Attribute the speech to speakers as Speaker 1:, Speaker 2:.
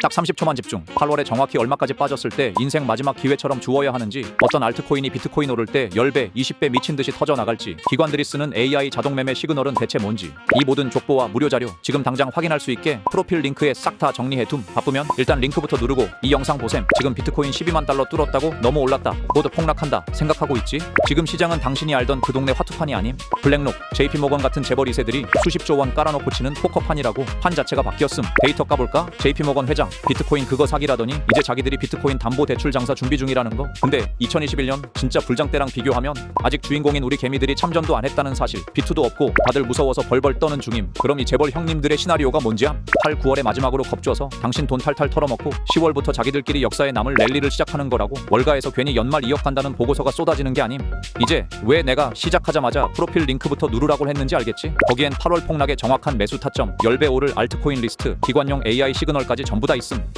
Speaker 1: 딱 30초만 집중. 8월에 정확히 얼마까지 빠졌을 때 인생 마지막 기회처럼 주어야 하는지 어떤 알트코인이 비트코인 오를 때 10배 20배 미친 듯이 터져 나갈지 기관들이 쓰는 AI 자동 매매 시그널은 대체 뭔지 이 모든 족보와 무료 자료 지금 당장 확인할 수 있게 프로필 링크에 싹 다 정리해 둠. 바쁘면 일단 링크부터 누르고 이 영상 보셈. 지금 비트코인 12만 달러 뚫었다고 너무 올랐다. 모두 폭락한다. 생각하고 있지? 지금 시장은 당신이 알던 그 동네 화투판이 아님? 블랙록 JP모건 같은 재벌 2세들이 수십조 원 깔아놓고 치는 포커판이라고 판 자체가 바뀌었음. 데이터 까볼까? JP모건 회장 비트코인 그거 사기라더니 이제 자기들이 비트코인 담보 대출 장사 준비 중이라는 거? 근데 2021년 진짜 불장 때랑 비교하면 아직 주인공인 우리 개미들이 참전도 안 했다는 사실 비투도 없고 다들 무서워서 벌벌 떠는 중임. 그럼 이 재벌 형님들의 시나리오가 뭔지야? 8, 9월에 마지막으로 겁줘서 당신 돈 탈탈 털어먹고 10월부터 자기들끼리 역사에 남을 랠리를 시작하는 거라고? 월가에서 괜히 연말 2억 간다는 보고서가 쏟아지는 게 아님? 이제 왜 내가 시작하자마자 프로필 링크부터 누르라고 했는지 알겠지? 거기엔 8월 폭락의 정확한 매수 타점 10배 오를 알트코인 리스트 기관용 AI 시그널까지 전부 다 있음